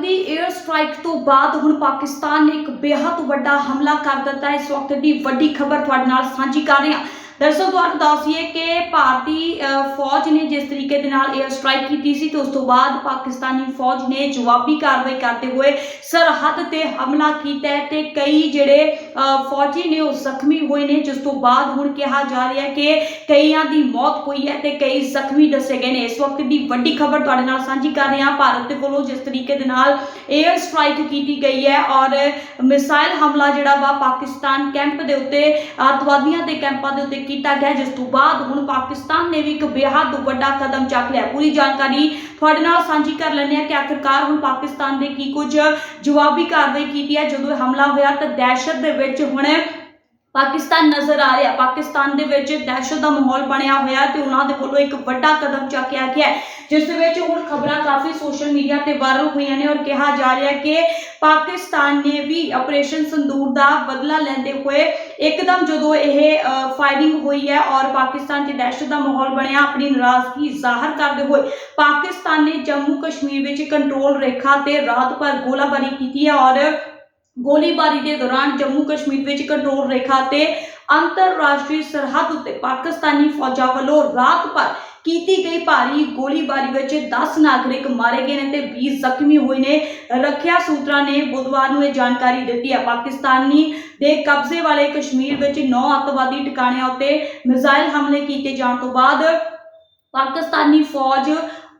ਦੀ air strike ਤੋਂ ਬਾਅਦ ਹੁਣ ਪਾਕਿਸਤਾਨ ਨੇ ਇੱਕ ਬੇਹੱਦ ਵੱਡਾ ਹਮਲਾ ਕਰ ਦਿੱਤਾ ਹੈ। ਇਸ ਵਕਤ ਦੀ ਵੱਡੀ ਖਬਰ ਤੁਹਾਡੇ ਨਾਲ ਸਾਂਝੀ ਕਰ ਰਹੇ ਹਾਂ। ਦਰਅਸਲ ਤੁਹਾਨੂੰ ਦੱਸੀਏ ਕਿ ਭਾਰਤੀ ਫੌਜ ਨੇ ਜਿਸ ਤਰੀਕੇ ਦੇ ਨਾਲ 에ਅਰ ਸਟ੍ਰਾਈਕ ਕੀਤੀ ਸੀ ਤੇ ਉਸ ਤੋਂ ਬਾਅਦ ਪਾਕਿਸਤਾਨੀ ਫੌਜ ਨੇ ਜਵਾਬੀ ਕਾਰਵਾਈ ਕਰਦੇ ਹੋਏ ਸਰਹੱਦ ਤੇ ਹਮਲਾ ਕੀਤਾ ਹੈ ਤੇ ਕਈ ਜਿਹੜੇ ਫੌਜੀ ਨੇ ਉਹ ਜ਼ਖਮੀ ਹੋਏ ਨੇ, ਜਿਸ ਤੋਂ ਬਾਅਦ ਹੁਣ ਕਿਹਾ ਜਾ ਰਿਹਾ ਹੈ ਕਿ ਕਈਆਂ ਦੀ ਮੌਤ ਹੋਈ ਹੈ ਤੇ ਕਈ ਜ਼ਖਮੀ ਦੱਸੇ ਗਏ ਨੇ। ਇਸ ਵਕਤ ਦੀ ਵੱਡੀ ਖਬਰ ਤੁਹਾਡੇ ਨਾਲ ਸਾਂਝੀ ਕਰ ਰਹੇ ਹਾਂ। ਭਾਰਤ ਦੇ ਵੱਲੋਂ ਜਿਸ ਤਰੀਕੇ ਦੇ ਨਾਲ 에ਅਰ ਸਟ੍ਰਾਈਕ ਕੀਤੀ ਗਈ ਹੈ ਔਰ ਮਿਸਾਈਲ ਹਮਲਾ ਜਿਹੜਾ ਵਾ ਪਾਕਿਸਤਾਨ ਕੈਂਪ ਦੇ ਉੱਤੇ ਅੱਤਵਾਦੀਆਂ ਦੇ ਕੈਂਪਾਂ ਦੇ ਉੱਤੇ ਕੀਤਾ ਗਿਆ, ਜਿਸ ਤੋਂ ਬਾਅਦ ਹੁਣ ਪਾਕਿਸਤਾਨ ਨੇ ਵੀ ਇੱਕ ਬੇਹੱਦ ਵੱਡਾ ਕਦਮ ਚੱਕ ਲਿਆ। ਪੂਰੀ ਜਾਣਕਾਰੀ ਤੁਹਾਡੇ ਨਾਲ ਸਾਂਝੀ ਕਰ ਲੈਂਦੇ ਹਾਂ ਕਿ ਆਖਿਰਕਾਰ ਹੁਣ ਪਾਕਿਸਤਾਨ ਦੇ ਕੀ ਕੁਝ ਜਵਾਬੀ ਕਾਰਵਾਈ ਕੀਤੀ ਹੈ। ਜਦੋਂ ਇਹ ਹਮਲਾ ਹੋਇਆ ਤਾਂ ਦਹਿਸ਼ਤ ਦੇ ਵਿੱਚ ਹੁਣ ਪਾਕਿਸਤਾਨ ਨਜ਼ਰ ਆ ਰਿਹਾ। ਪਾਕਿਸਤਾਨ ਦੇ ਵਿੱਚ ਦਹਿਸ਼ਤ ਦਾ ਮਾਹੌਲ ਬਣਿਆ ਹੋਇਆ ਤੇ ਉਹਨਾਂ ਦੇ ਵੱਲੋਂ ਇੱਕ ਵੱਡਾ ਕਦਮ ਚੱਕਿਆ ਗਿਆ ਜਿਸ ਦੇ ਵਿੱਚ ਹੁਣ ਖਬਰਾਂ ਕਾਫੀ ਸੋਸ਼ਲ ਮੀਡੀਆ ਤੇ ਵਾਇਰਲ ਹੋਈਆਂ ਨੇ ਔਰ ਕਿਹਾ ਜਾ ਰਿਹਾ ਕਿ ਪਾਕਿਸਤਾਨ ਨੇ ਵੀ ਆਪਰੇਸ਼ਨ ਸੰਦੂਰ ਦਾ ਬਦਲਾ ਲੈਂਦੇ ਹੋਏ ਇੱਕਦਮ ਜਦੋਂ ਇਹ ਫਾਇਰਿੰਗ ਹੋਈ ਹੈ ਔਰ ਪਾਕਿਸਤਾਨ 'ਚ ਦਹਿਸ਼ਤ ਦਾ ਮਾਹੌਲ ਬਣਿਆ, ਆਪਣੀ ਨਾਰਾਜ਼ਗੀ ਜ਼ਾਹਰ ਕਰਦੇ ਹੋਏ ਪਾਕਿਸਤਾਨ ਨੇ ਜੰਮੂ ਕਸ਼ਮੀਰ ਵਿੱਚ ਕੰਟਰੋਲ ਰੇਖਾ ਤੇ ਰਾਤ ਭਰ ਗੋਲਾਬਾਰੀ ਕੀਤੀ ਹੈ ਔਰ ਗੋਲੀਬਾਰੀ ਦੇ ਦੌਰਾਨ ਜੰਮੂ ਕਸ਼ਮੀਰ ਵਿੱਚ ਕੰਟਰੋਲ ਰੇਖਾ ਤੇ ਅੰਤਰਰਾਸ਼ਟਰੀ ਸਰਹੱਦ ਉੱਤੇ ਪਾਕਿਸਤਾਨੀ ਫੌਜਾਂ ਵੱਲੋਂ ਰਾਤ ਭਰ ਕੀਤੀ ਗਈ ਭਾਰੀ ਗੋਲੀਬਾਰੀ ਵਿੱਚ 10 ਨਾਗਰਿਕ ਮਾਰੇ ਗਏ ਨੇ ਤੇ 20 ਜ਼ਖਮੀ ਹੋਏ ਨੇ। ਰੱਖਿਆ ਸੂਤਰਾਂ ਨੇ ਬੁੱਧਵਾਰ ਨੂੰ ਇਹ ਜਾਣਕਾਰੀ ਦਿੱਤੀ ਹੈ। ਪਾਕਿਸਤਾਨੀ ਦੇ ਕਬਜ਼ੇ ਵਾਲੇ ਕਸ਼ਮੀਰ ਵਿੱਚ 9 ਅੱਤਵਾਦੀ ਟਿਕਾਣਿਆਂ ਉੱਤੇ ਮਿਜ਼ਾਈਲ ਹਮਲੇ ਕੀਤੇ ਜਾਣ ਤੋਂ ਬਾਅਦ ਪਾਕਿਸਤਾਨੀ ਫੌਜ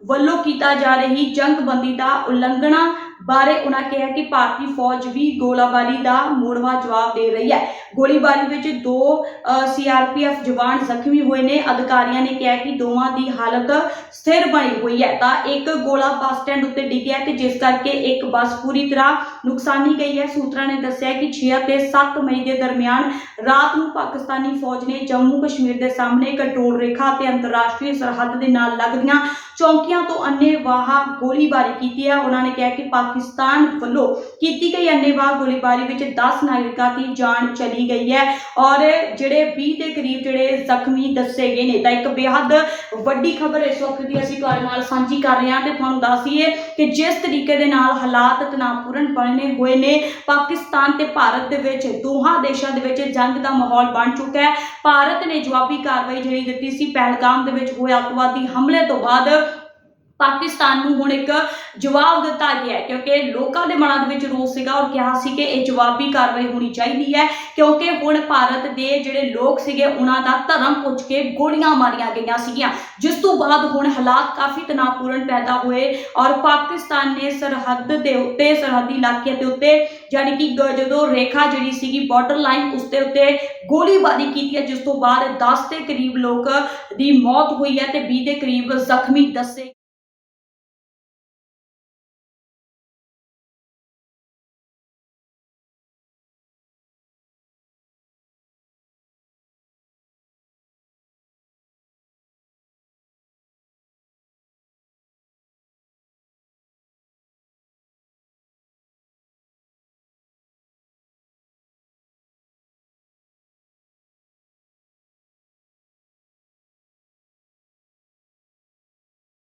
ਵੱਲੋਂ ਕੀਤਾ ਜਾ ਰਹੀ ਜੰਗਬੰਦੀ ਦਾ ਉਲੰਘਣਾ ਬਾਰੇ ਉਹਨਾਂ ਕਿਹਾ ਕਿ ਭਾਰਤੀ ਫੌਜ ਵੀ ਗੋਲਾਬਾਰੀ ਦਾ ਮੋੜਵਾ ਜਵਾਬ ਦੇ ਰਹੀ ਹੈ। ਗੋਲੀਬਾਰੀ ਵਿੱਚ ਦੋ ਸੀਆਰਪੀਐਫ ਜਵਾਨ ਜ਼ਖਮੀ ਹੋਏ ਨੇ। ਅਧਿਕਾਰੀਆਂ ਨੇ ਕਿਹਾ ਕਿ ਦੋਵਾਂ ਦੀ ਹਾਲਤ ਸਥਿਰ ਬਣੀ ਹੋਈ ਹੈ। ਤਾਂ ਇੱਕ ਗੋਲਾ ਬੱਸ ਸਟੈਂਡ ਉੱਤੇ ਡਿੱਗਿਆ ਤੇ ਜਿਸ ਕਰਕੇ ਇੱਕ ਬੱਸ ਪੂਰੀ ਤਰ੍ਹਾਂ ਨੁਕਸਾਨੀ ਗਈ ਹੈ। ਸੂਤਰਾਂ ਨੇ ਦੱਸਿਆ ਕਿ 6 ਅਤੇ 7 ਮਈ ਦੇ ਦਰਮਿਆਨ ਰਾਤ ਨੂੰ ਪਾਕਿਸਤਾਨੀ ਫੌਜ ਨੇ ਜੰਮੂ ਕਸ਼ਮੀਰ ਦੇ ਸਾਹਮਣੇ ਕੰਟਰੋਲ ਰੇਖਾ ਤੇ ਅੰਤਰਰਾਸ਼ਟਰੀ ਸਰਹੱਦ ਦੇ ਨਾਲ ਲੱਗਦੀਆਂ ਚੌਂਕੀਆਂ ਤੋਂ ਅੰਨੇਵਾਹ ਗੋਲੀਬਾਰੀ ਕੀਤੀ ਹੈ। ਉਹਨਾਂ ਨੇ ਕਿਹਾ ਕਿ ਪਾਕਿਸਤਾਨ ਵੱਲੋਂ ਕੀਤੀ ਗਈ ਅੰਨੇਵਾਹ ਗੋਲੀਬਾਰੀ ਵਿੱਚ 10 ਨਾਗਰਿਕਾਂ ਦੀ ਜਾਨ ਚਲੀ ਗਈ ਹੈ। ਔਰ ਜਿਹੜੇ 20 ਦੇ ਕਰੀਬ ਜਿਹੜੇ ਜ਼ਖਮੀ ਦੱਸੇ ਗਏ ਨੇ, ਤਾਂ ਇੱਕ ਬੇਹੱਦ ਵੱਡੀ ਖਬਰ ਇਸ ਵਕਤ ਦੀ ਅਸੀਂ ਤੁਹਾਡੇ ਨਾਲ ਸਾਂਝੀ ਕਰ ਰਹੇ ਹਾਂ ਤੇ ਤੁਹਾਨੂੰ ਦੱਸੀਏ ਕਿ ਜਿਸ ਤਰੀਕੇ ਦੇ ਨਾਲ ਹਾਲਾਤ ਤਣਾਅਪੂਰਨ ਬਣੇ ਹੋਏ ਨੇ, ਪਾਕਿਸਤਾਨ ਤੇ ਭਾਰਤ ਦੇ ਵਿੱਚ ਦੋਹਾਂ ਦੇਸ਼ਾਂ ਦੇ ਵਿੱਚ ਜੰਗ ਦਾ ਮਾਹੌਲ ਬਣ ਚੁੱਕਾ ਹੈ। ਭਾਰਤ ਨੇ ਜਵਾਬੀ ਕਾਰਵਾਈ ਜਿਹੜੀ ਦਿੱਤੀ ਸੀ, ਪਹਿਲਗਾਮ ਦੇ ਵਿੱਚ ਹੋਏ ਅੱਤਵਾਦੀ ਹਮਲੇ ਤੋਂ ਬਾਅਦ ਪਾਕਿਸਤਾਨ ਨੂੰ ਹੁਣ ਇੱਕ ਜਵਾਬ ਦਿੱਤਾ ਗਿਆ ਕਿਉਂਕਿ ਲੋਕਾਂ ਦੇ ਮਨਾਂ ਦੇ ਵਿੱਚ ਰੋਸ ਸੀਗਾ ਔਰ ਕਿਹਾ ਸੀ ਕਿ ਇਹ ਜਵਾਬੀ ਕਾਰਵਾਈ ਹੋਣੀ ਚਾਹੀਦੀ ਹੈ, ਕਿਉਂਕਿ ਹੁਣ ਭਾਰਤ ਦੇ ਜਿਹੜੇ ਲੋਕ ਸੀਗੇ, ਉਹਨਾਂ ਦਾ ਧਰਮ ਪੁੱਛ ਕੇ ਗੋਲੀਆਂ ਮਾਰੀਆਂ ਗਈਆਂ ਸੀਗੀਆਂ। ਜਿਸ ਤੋਂ ਬਾਅਦ ਹੁਣ ਹਾਲਾਤ ਕਾਫੀ ਤਣਾਅਪੂਰਨ ਪੈਦਾ ਹੋਏ ਔਰ ਪਾਕਿਸਤਾਨ ਨੇ ਸਰਹੱਦ ਦੇ ਉੱਤੇ, ਸਰਹੱਦੀ ਇਲਾਕੇ ਦੇ ਉੱਤੇ ਜਾਨੀ ਕਿ ਗ- ਜਦੋਂ ਰੇਖਾ ਜਿਹੜੀ ਸੀਗੀ ਬਾਰਡਰ ਲਾਈਨ ਉਸ ਦੇ ਉੱਤੇ ਗੋਲੀਬਾਰੀ ਕੀਤੀ ਹੈ, ਜਿਸ ਤੋਂ ਬਾਅਦ 10 ਦੇ ਕਰੀਬ ਲੋਕ ਦੀ ਮੌਤ ਹੋਈ ਹੈ ਤੇ 20 ਦੇ ਕਰੀਬ ਜ਼ਖਮੀ ਦੱਸੇ